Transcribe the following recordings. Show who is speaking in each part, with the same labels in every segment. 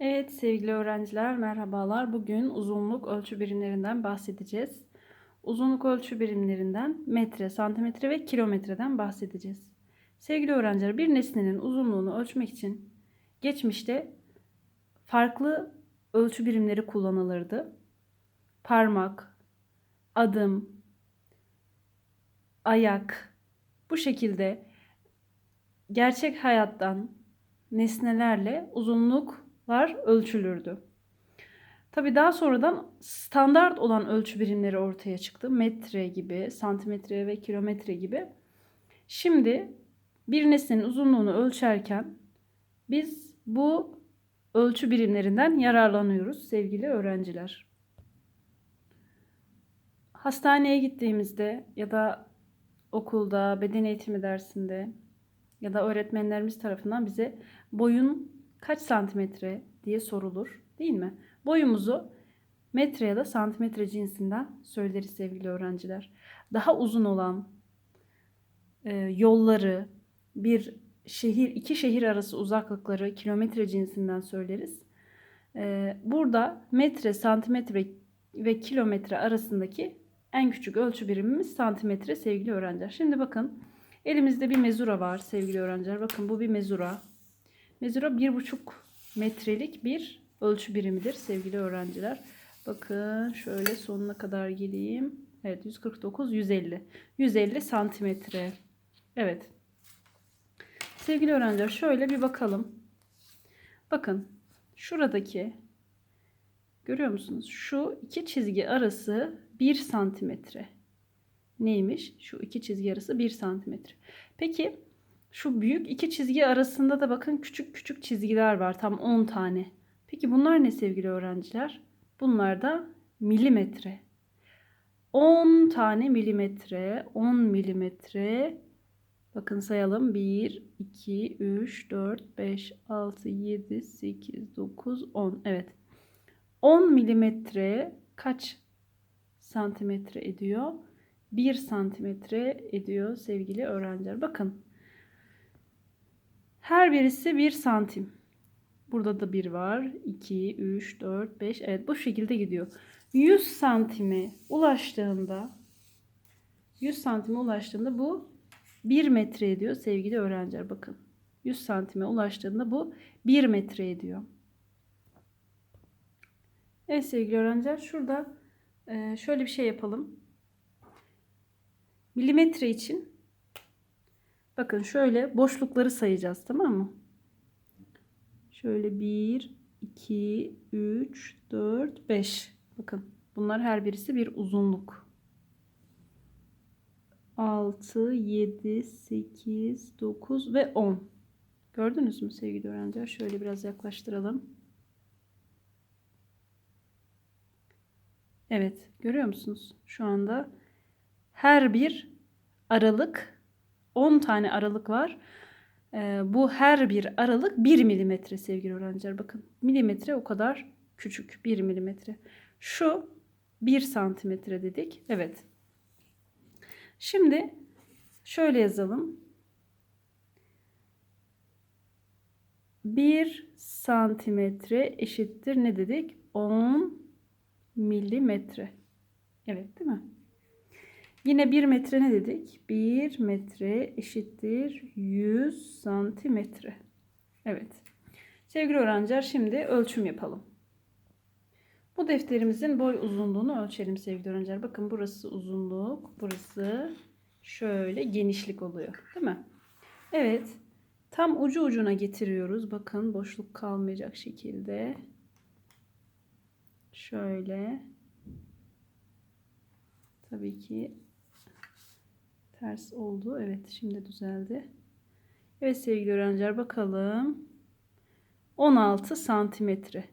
Speaker 1: Evet sevgili öğrenciler merhabalar. Bugün uzunluk ölçü birimlerinden bahsedeceğiz. Uzunluk ölçü birimlerinden metre, santimetre ve kilometreden bahsedeceğiz. Sevgili öğrenciler bir nesnenin uzunluğunu ölçmek için geçmişte farklı ölçü birimleri kullanılırdı. Parmak, adım, ayak bu şekilde gerçek hayattan nesnelerle uzunluklar ölçülürdü. Tabi daha sonradan standart olan ölçü birimleri ortaya çıktı. Metre gibi, santimetre ve kilometre gibi. Şimdi bir nesnenin uzunluğunu ölçerken biz bu ölçü birimlerinden yararlanıyoruz sevgili öğrenciler. Hastaneye gittiğimizde ya da okulda, beden eğitimi dersinde ya da öğretmenlerimiz tarafından bize boyun kaç santimetre diye sorulur değil mi? Boyumuzu metre ya da santimetre cinsinden söyleriz sevgili öğrenciler. Daha uzun olan e, yolları bir şehir iki şehir arası uzaklıkları kilometre cinsinden söyleriz. E, burada metre, santimetre ve kilometre arasındaki en küçük ölçü birimimiz santimetre sevgili öğrenciler. Şimdi bakın elimizde bir mezura var sevgili öğrenciler. Bakın bu bir mezura. Mezura bir buçuk metrelik bir ölçü birimidir sevgili öğrenciler. Bakın şöyle sonuna kadar geleyim. Evet 149 150. 150 santimetre. Evet. Sevgili öğrenciler şöyle bir bakalım. Bakın şuradaki görüyor musunuz? Şu iki çizgi arası 1 santimetre. Neymiş? Şu iki çizgi arası 1 santimetre. Peki şu büyük iki çizgi arasında da bakın küçük küçük çizgiler var. Tam 10 tane. Peki bunlar ne sevgili öğrenciler? Bunlar da milimetre. 10 tane milimetre, 10 milimetre. Bakın sayalım. 1, 2, 3, 4, 5, 6, 7, 8, 9, 10. Evet. 10 milimetre kaç santimetre ediyor? 1 santimetre ediyor sevgili öğrenciler. Bakın. Her birisi 1 santim. Burada da 1 var. 2, 3, 4, 5. Evet bu şekilde gidiyor. 100 santime ulaştığında 100 santime ulaştığında bu 1 metre ediyor sevgili öğrenciler. Bakın. 100 santime ulaştığında bu 1 metre ediyor. Evet sevgili öğrenciler şurada şöyle bir şey yapalım. Milimetre için bakın şöyle boşlukları sayacağız tamam mı? Şöyle 1, 2, 3, 4, 5. Bakın bunlar her birisi bir uzunluk. 6, 7, 8, 9 ve 10. Gördünüz mü sevgili öğrenciler? Şöyle biraz yaklaştıralım. Evet, görüyor musunuz? Şu anda her bir aralık 10 tane aralık var. Ee, bu her bir aralık 1 milimetre sevgili öğrenciler. Bakın milimetre o kadar küçük 1 milimetre. Şu 1 santimetre dedik. Evet. Şimdi şöyle yazalım. 1 santimetre eşittir ne dedik? 10 milimetre. Evet değil mi? Yine 1 metre ne dedik? 1 metre eşittir 100 santimetre. Evet. Sevgili öğrenciler şimdi ölçüm yapalım. Bu defterimizin boy uzunluğunu ölçelim sevgili öğrenciler. Bakın burası uzunluk, burası şöyle genişlik oluyor. Değil mi? Evet. Tam ucu ucuna getiriyoruz. Bakın boşluk kalmayacak şekilde. Şöyle. Tabii ki ters oldu. Evet şimdi düzeldi. Evet sevgili öğrenciler bakalım. 16 santimetre.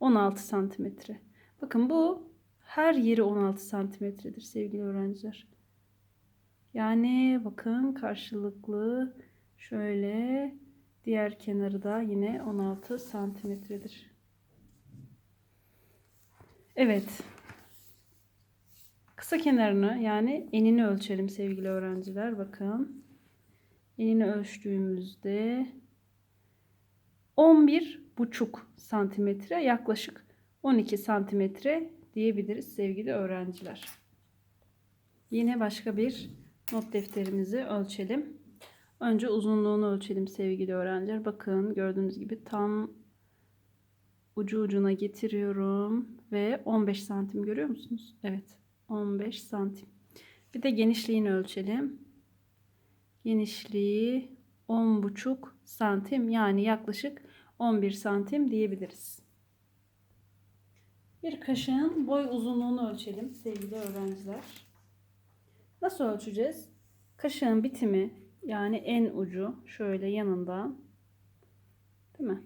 Speaker 1: 16 santimetre. Bakın bu her yeri 16 santimetredir sevgili öğrenciler. Yani bakın karşılıklı şöyle diğer kenarı da yine 16 santimetredir. Evet. Kısa kenarını yani enini ölçelim sevgili öğrenciler. Bakın. Enini ölçtüğümüzde 11 buçuk santimetre yaklaşık 12 santimetre diyebiliriz sevgili öğrenciler. Yine başka bir not defterimizi ölçelim. Önce uzunluğunu ölçelim sevgili öğrenciler. Bakın gördüğünüz gibi tam ucu ucuna getiriyorum ve 15 santim görüyor musunuz? Evet 15 santim. Bir de genişliğini ölçelim. Genişliği 10,5 santim yani yaklaşık 11 santim diyebiliriz. Bir kaşığın boy uzunluğunu ölçelim sevgili öğrenciler. Nasıl ölçeceğiz? Kaşığın bitimi yani en ucu şöyle yanından değil mi?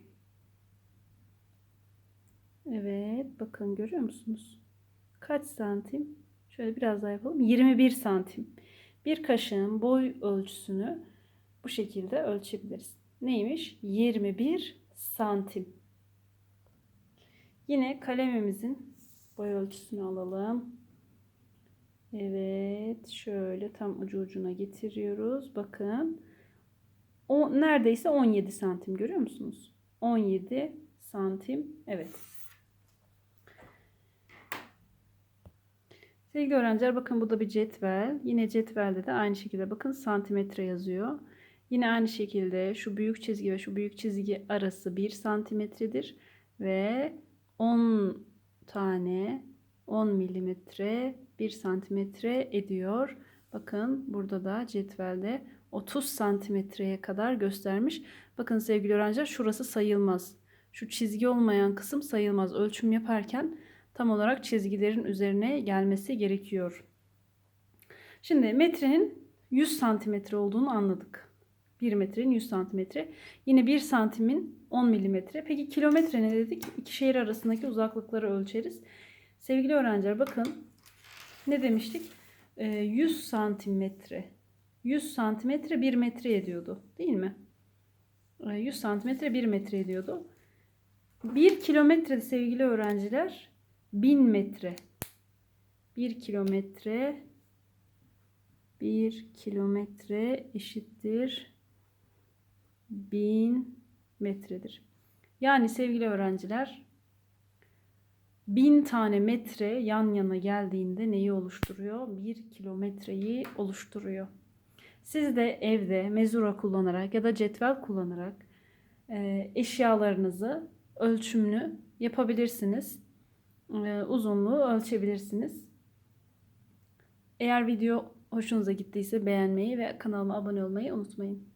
Speaker 1: Evet bakın görüyor musunuz? Kaç santim? Şöyle biraz daha yapalım. 21 santim. Bir kaşığın boy ölçüsünü bu şekilde ölçebiliriz. Neymiş? 21 santim. Yine kalemimizin boy ölçüsünü alalım. Evet, şöyle tam ucu ucuna getiriyoruz. Bakın. O neredeyse 17 santim görüyor musunuz? 17 santim. Evet. Sevgili öğrenciler bakın bu da bir cetvel. Yine cetvelde de aynı şekilde bakın santimetre yazıyor. Yine aynı şekilde şu büyük çizgi ve şu büyük çizgi arası 1 santimetredir. Ve 10 tane 10 milimetre 1 santimetre ediyor. Bakın burada da cetvelde 30 santimetreye kadar göstermiş. Bakın sevgili öğrenciler şurası sayılmaz. Şu çizgi olmayan kısım sayılmaz. Ölçüm yaparken tam olarak çizgilerin üzerine gelmesi gerekiyor. Şimdi metrenin 100 santimetre olduğunu anladık. 1 metrenin 100 santimetre. Yine 1 santimin 10 milimetre. Peki kilometre ne dedik? İki şehir arasındaki uzaklıkları ölçeriz. Sevgili öğrenciler bakın ne demiştik? 100 santimetre. 100 santimetre 1 metre ediyordu değil mi? 100 santimetre 1 metre ediyordu. 1 kilometre sevgili öğrenciler 1000 metre. 1 kilometre 1 kilometre eşittir 1000 metredir. Yani sevgili öğrenciler 1000 tane metre yan yana geldiğinde neyi oluşturuyor? 1 kilometreyi oluşturuyor. Siz de evde mezura kullanarak ya da cetvel kullanarak eşyalarınızı ölçümlü yapabilirsiniz. E, uzunluğu ölçebilirsiniz. Eğer video hoşunuza gittiyse beğenmeyi ve kanalıma abone olmayı unutmayın.